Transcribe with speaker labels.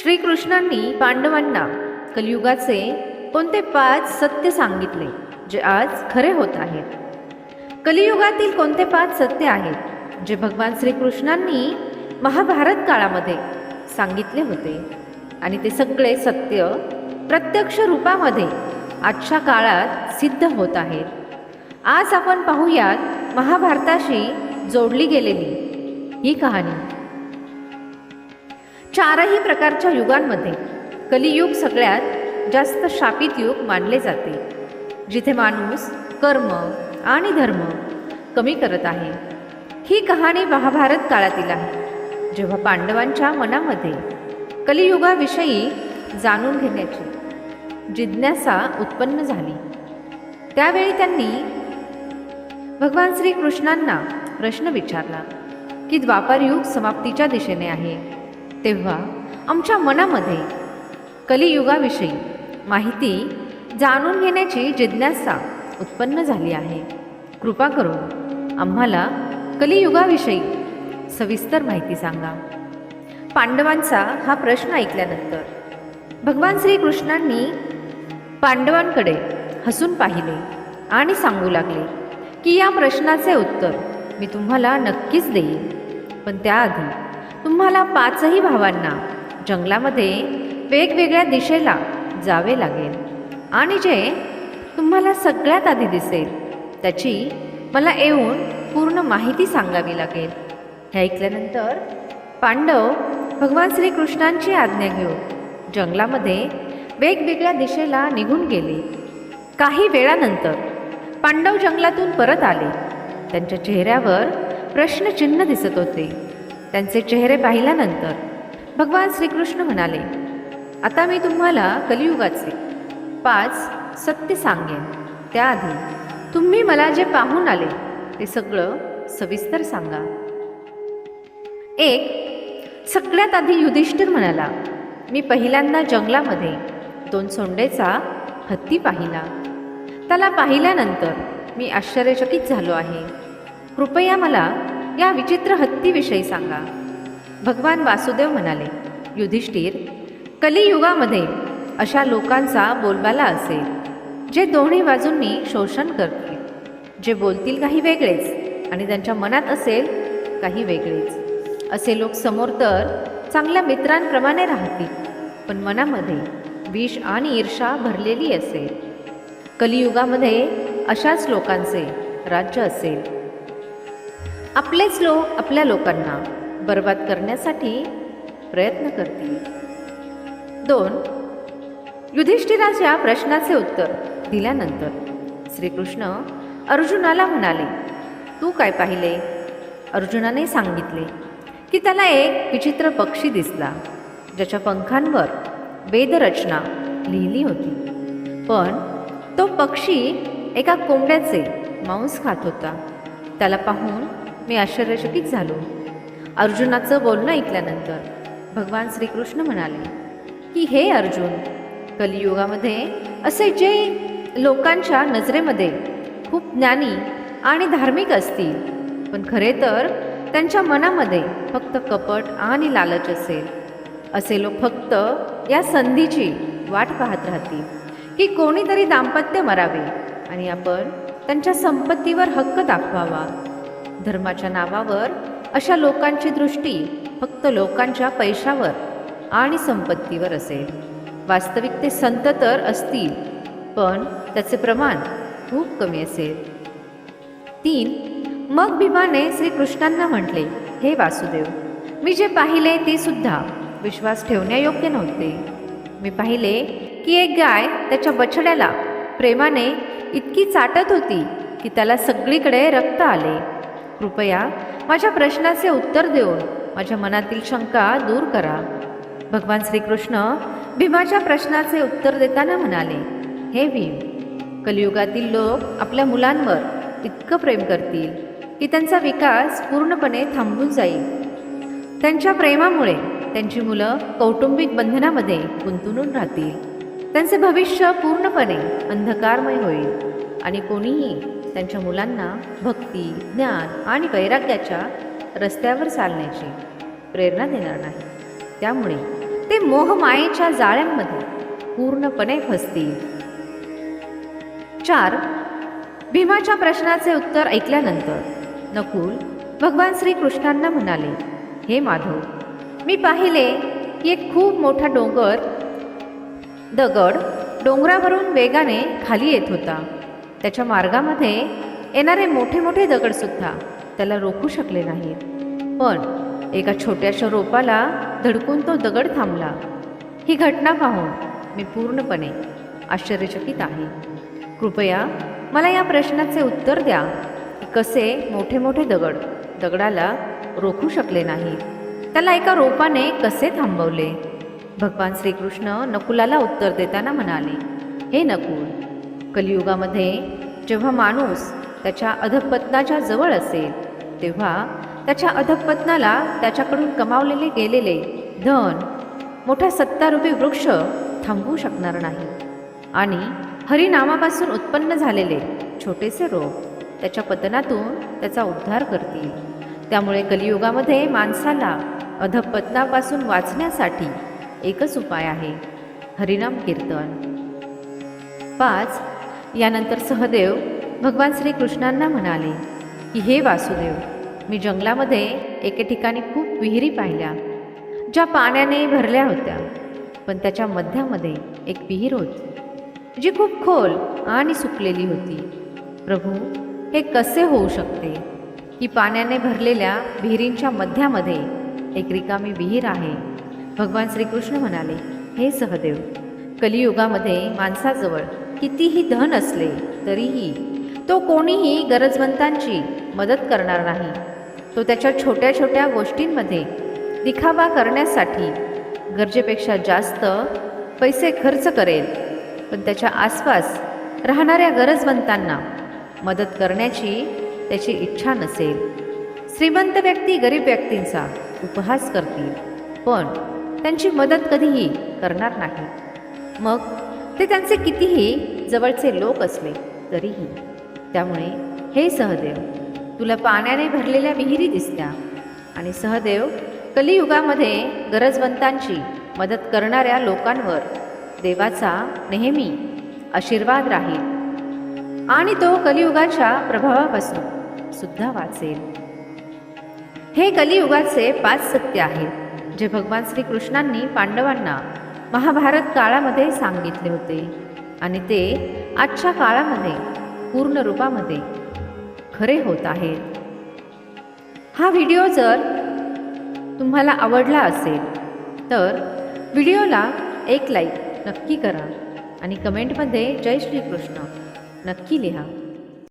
Speaker 1: श्रीकृष्णांनी पांडवांना कलियुगाचे कोणते पाच सत्य सांगितले जे आज खरे होत आहेत? कलियुगातील कोणते पाच सत्य आहेत जे भगवान श्रीकृष्णांनी महाभारत काळामध्ये सांगितले होते? आणि ते सगळे सत्य प्रत्यक्ष रूपामध्ये आजच्या काळात सिद्ध होत आहेत. आज आपण पाहूयात महाभारताशी जोडली गेलेली ही कहाणी. चारही प्रकारच्या युगांमध्ये कलियुग सगळ्यात जास्त शापित युग मानले जाते जिथे माणूस कर्म आणि धर्म कमी करत आहे. ही कहाणी महाभारत काळातील आहे. जेव्हा पांडवांच्या मनामध्ये कलियुगाविषयी जाणून घेण्याची जिज्ञासा उत्पन्न झाली त्यावेळी त्यांनी भगवान श्रीकृष्णांना प्रश्न विचारला की द्वापारयुग समाप्तीच्या दिशेने आहे. तेव्हा आमच्या मनामध्ये कलियुगाविषयी माहिती जाणून घेण्याची जिज्ञासा उत्पन्न झाली आहे. कृपा करून आम्हाला कलियुगाविषयी सविस्तर माहिती सांगा. पांडवांचा हा प्रश्न ऐकल्यानंतर भगवान श्रीकृष्णांनी पांडवांकडे हसून पाहिले आणि सांगू लागले की या प्रश्नाचे उत्तर मी तुम्हाला नक्कीच देईन. पण त्याआधी तुम्हाला पाचही भावांना जंगलामध्ये वेगवेगळ्या दिशेला जावे लागेल. आणि जे तुम्हाला सगळ्यात आधी दिसेल त्याची मला येऊन पूर्ण माहिती सांगावी लागेल. हे ऐकल्यानंतर पांडव भगवान श्रीकृष्णांची आज्ञा घेऊन जंगलामध्ये वेगवेगळ्या दिशेला निघून गेले. काही वेळानंतर पांडव जंगलातून परत आले. त्यांच्या चेहऱ्यावर प्रश्नचिन्ह दिसत होते. त्यांचे चेहरे पाहिल्यानंतर भगवान श्रीकृष्ण म्हणाले आता मी तुम्हाला कलियुगाचे पाच सत्य सांगेन. त्याआधी तुम्ही मला जे पाहून आले ते सगळं सविस्तर सांगा. एक सगळ्यात आधी युधिष्ठिर म्हणाला मी पहिल्यांदा जंगलामध्ये दोन सोंडेचा हत्ती पाहिला. त्याला पाहिल्यानंतर मी आश्चर्यचकित झालो आहे. कृपया मला या विचित्र हत्तीविषयी सांगा. भगवान वासुदेव म्हणाले युधिष्ठिर कलियुगामध्ये अशा लोकांचा बोलबाला असेल जे दोन्ही बाजूंनी शोषण करतील जे बोलतील काही वेगळेच आणि त्यांच्या मनात असेल काही वेगळेच. असे लोक समोर तर चांगल्या मित्रांप्रमाणे राहतील पण मनामध्ये विष आणि ईर्षा भरलेली असेल. कलियुगामध्ये अशाच लोकांचे राज्य असेल. आपलेच लोक आपल्या लोकांना बर्बाद करण्यासाठी प्रयत्न करतील. दोन युधिष्ठिराच्या प्रश्नाचे उत्तर दिल्यानंतर श्रीकृष्ण अर्जुनाला म्हणाले तू काय पाहिले? अर्जुनाने सांगितले की त्याला एक विचित्र पक्षी दिसला ज्याच्या पंखांवर वेदरचना लिहिली होती. पण तो पक्षी एका कोंबड्याचे मांस खात होता. त्याला पाहून मी आश्चर्यचकित झालो. अर्जुनाचं बोलणं ऐकल्यानंतर भगवान श्रीकृष्ण म्हणाले की हे अर्जुन कलियुगामध्ये असे जे लोकांच्या नजरेमध्ये खूप ज्ञानी आणि धार्मिक असतील पण खरे तर त्यांच्या मनामध्ये फक्त कपट आणि लालच असेल. असे लोक फक्त या संधीची वाट पाहत राहतील की कोणीतरी दाम्पत्य मरावे आणि आपण त्यांच्या संपत्तीवर हक्क दाखवावा. धर्माच्या नावावर अशा लोकांची दृष्टी फक्त लोकांच्या पैशावर आणि संपत्तीवर असेल. वास्तविक ते संत तर असतील पण त्याचे प्रमाण खूप कमी असेल. तीन मग भीमाने श्रीकृष्णांना म्हटले हे वासुदेव मी जे पाहिले ते सुद्धा विश्वास ठेवण्यायोग्य नव्हते. मी पाहिले की एक गाय त्याच्या बछड्याला प्रेमाने इतकी चाटत होती की त्याला सगळीकडे रक्त आले. कृपया माझ्या प्रश्नाचे उत्तर देऊन माझ्या मनातील शंका दूर करा. भगवान श्रीकृष्ण भीमाच्या प्रश्नाचे उत्तर देताना म्हणाले हे भीम कलियुगातील लोक आपल्या मुलांवर इतकं प्रेम करतील की त्यांचा विकास पूर्णपणे थांबून जाईल. त्यांच्या प्रेमामुळे त्यांची मुलं कौटुंबिक बंधनामध्ये गुंतून राहतील. त्यांचे भविष्य पूर्णपणे अंधकारमय होईल आणि कोणीही त्यांच्या मुलांना भक्ती ज्ञान आणि वैराग्याच्या रस्त्यावर चालण्याची प्रेरणा देणार नाही. त्यामुळे ते मोहमायेच्या जाळ्यांमध्ये पूर्णपणे फसतील. चार. भीमाच्या प्रश्नाचे उत्तर ऐकल्यानंतर नकुल भगवान श्रीकृष्णांना म्हणाले हे माधव मी पाहिले की एक खूप मोठा डोंगर दगड डोंगरावरून वेगाने खाली येत होता. त्याच्या मार्गामध्ये येणारे मोठे मोठे दगडसुद्धा त्याला रोखू शकले नाहीत. पण एका छोट्याशा रोपाला धडकून तो दगड थांबला. ही घटना पाहून मी पूर्णपणे आश्चर्यचकित आहे. कृपया मला या प्रश्नाचे उत्तर द्या की कसे मोठे मोठे दगड दगडाला रोखू शकले नाहीत. त्याला एका रोपाने कसे थांबवले? भगवान श्रीकृष्ण नकुलाला उत्तर देताना म्हणाले हे नकुल कलियुगामध्ये जेव्हा माणूस त्याच्या अधपत्नाच्या जवळ असेल तेव्हा त्याच्या अधपत्नाला त्याच्याकडून कमावलेले गेलेले धन मोठा सत्तारूपी वृक्ष थांबवू शकणार नाही. आणि हरिनामापासून उत्पन्न झालेले छोटेसे रोग त्याच्या पतनातून त्याचा उद्धार करतील. त्यामुळे कलियुगामध्ये माणसाला अधपतनापासून वाचण्यासाठी एकच उपाय आहे हरिनाम कीर्तन. पाच यानंतर सहदेव भगवान श्रीकृष्णांना म्हणाले की हे वासुदेव मी जंगलामध्ये एके ठिकाणी खूप विहिरी पाहिल्या ज्या पाण्याने भरल्या होत्या पण त्याच्या मध्यामध्ये एक विहीर होती जी खूप खोल आणि सुकलेली होती. प्रभू हे कसे होऊ शकते? की पाण्याने भरलेल्या विहिरींच्या मध्यामध्ये एक रिकामी विहीर आहे. भगवान श्रीकृष्ण म्हणाले हे सहदेव कलियुगामध्ये माणसाजवळ कितीही धन असले तरीही तो कोणीही गरजवंतांची मदत करणार नाही. तो त्याच्या छोट्या छोट्या गोष्टींमध्ये दिखावा करण्यासाठी गरजेपेक्षा जास्त पैसे खर्च करेल. पण त्याच्या आसपास राहणाऱ्या गरजवंतांना मदत करण्याची त्याची इच्छा नसेल. श्रीमंत व्यक्ती गरीब व्यक्तींचा उपहास करतील पण त्यांची मदत कधीही करणार नाही. मग ते त्यांचे कितीही जवळचे लोक असले तरीही. त्यामुळे हे सहदेव तुला पाण्याने भरलेल्या विहिरी दिसत्या. आणि सहदेव कलियुगामध्ये गरजवंतांची मदत करणाऱ्या लोकांवर देवाचा नेहमी आशीर्वाद राहील. आणि तो कलियुगाच्या प्रभावापासून सुद्धा वाचेल. हे कलियुगाचे पाच सत्य आहेत जे भगवान श्रीकृष्णांनी पांडवांना महाभारत काळामध्ये सांगितले होते आणि ते आजच्या काळामध्ये पूर्ण रूपामध्ये खरे होत आहेत. हा व्हिडिओ जर तुम्हाला आवडला असेल तर व्हिडिओला एक लाईक नक्की करा आणि कमेंटमध्ये जय श्रीकृष्ण नक्की लिहा.